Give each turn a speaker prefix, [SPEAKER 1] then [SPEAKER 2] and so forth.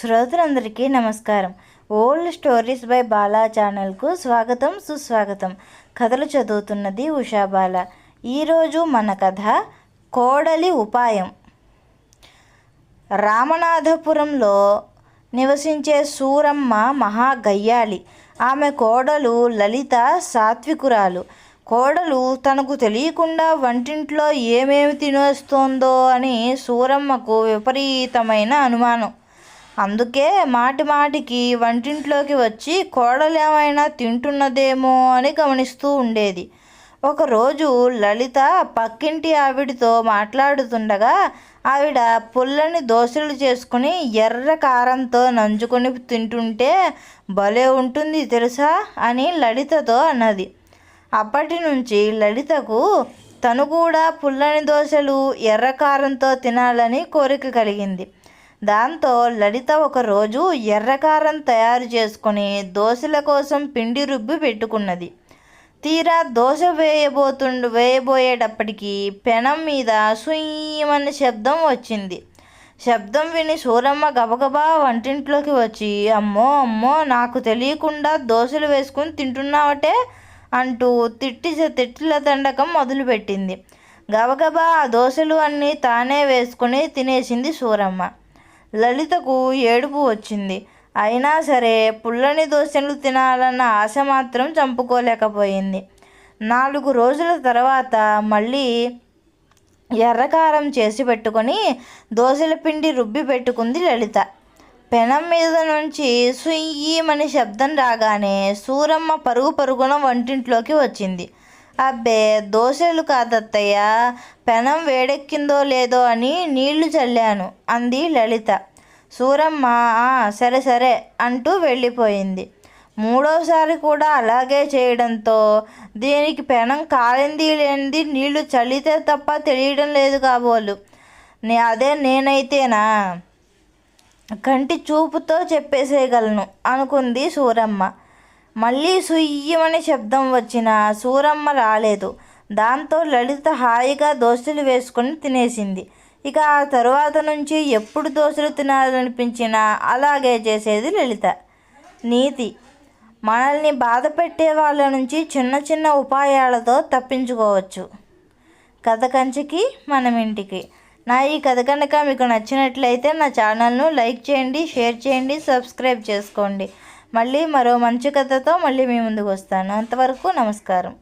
[SPEAKER 1] శ్రోతలందరికీ నమస్కారం. Old stories by Bala ఛానల్కు స్వాగతం సుస్వాగతం. కథలు చదువుతున్నది ఉషాబాల ఈరోజు మన కథ కోడలి ఉపాయం. రామనాథపురంలో నివసించే సూరమ్మ మహా గయ్యాలి ఆమె కోడలు లలిత సాత్వికురాలు. కోడలు తనకు తెలియకుండా వంటింట్లో ఏమేమి తినేస్తోందో అని సూరమ్మకు విపరీతమైన అనుమానం. అందుకే మాటి మాటికి వంటింట్లోకి వచ్చి కోడలేమైనా తింటున్నదేమో అని గమనిస్తూ ఉండేది. ఒకరోజు లలిత పక్కింటి ఆవిడతో మాట్లాడుతుండగా ఆవిడ పుల్లని దోశలు చేసుకుని ఎర్ర కారంతో నంచుకొని తింటుంటే భలే ఉంటుంది తెలుసా అని లలితతో అన్నది. అప్పటి నుంచి లలితకు తను కూడా పుల్లని దోశలు ఎర్ర కారంతో తినాలని కోరిక కలిగింది. దాంతో లలిత ఒకరోజు ఎర్రకారం తయారు చేసుకొని దోశల కోసం పిండి రుబ్బి పెట్టుకున్నది. తీరా దోశ వేయబోతుండు వేయబోయేటప్పటికీ పెనం మీద సుయ్యమని శబ్దం వచ్చింది. శబ్దం విని సూరమ్మ గబగబా వంటింట్లోకి వచ్చి అమ్మో అమ్మో నాకు తెలియకుండా దోశలు వేసుకుని తింటున్నావటే అంటూ తిట్టి తిట్ల దండకం మొదలుపెట్టింది. గబగబా ఆ దోశలు అన్నీ తానే వేసుకుని తినేసింది సూరమ్మ. లలితకు ఏడుపు వచ్చింది. అయినా సరే పుల్లని దోశలు తినాలన్న ఆశ మాత్రం చంపుకోలేకపోయింది. నాలుగు రోజుల తర్వాత మళ్ళీ ఎర్రకారం చేసి పెట్టుకొని దోశల పిండి రుబ్బి పెట్టుకుంది లలిత. పెనం మీద నుంచి సుయ్యమని శబ్దం రాగానే సూరమ్మ పరుగు పరుగున వంటింట్లోకి వచ్చింది. అబ్బే దోశలు కాదత్తయ్య. పెనం వేడెక్కిందో లేదో అని నీళ్ళు చల్లాను అంది లలిత. సూరమ్మ సరే సరే అంటూ వెళ్ళిపోయింది. మూడోసారి కూడా అలాగే చేయడంతో దీనికి పెనం కాలింది లేనిది నీళ్ళు చల్లితే తప్ప తెలియడం లేదు కాబోలు. నే అదే నేనైతేనా? కంటి చూపుతో చెప్పేసేయగలను అనుకుంది సూరమ్మ. మళ్ళీ సుయ్యమని శబ్దం వచ్చిన సూరమ్మ రాలేదు. దాంతో లలిత హాయిగా దోశలు వేసుకొని తినేసింది. ఇక ఆ తరువాత నుంచి ఎప్పుడు దోశలు తినాలనిపించినా అలాగే చేసేది లలిత. నీతి మనల్ని బాధ పెట్టే వాళ్ళ నుంచి చిన్న చిన్న ఉపాయాలతో తప్పించుకోవచ్చు. కథ కంచికి మనం ఇంటికి. నా ఈ కథ కనుక మీకు నచ్చినట్లయితే నా ఛానల్ను లైక్ చేయండి షేర్ చేయండి సబ్స్క్రైబ్ చేసుకోండి. మళ్ళీ మరో మంచి కథతో మళ్ళీ మీ ముందుకు వస్తాను. అంతవరకు నమస్కారం.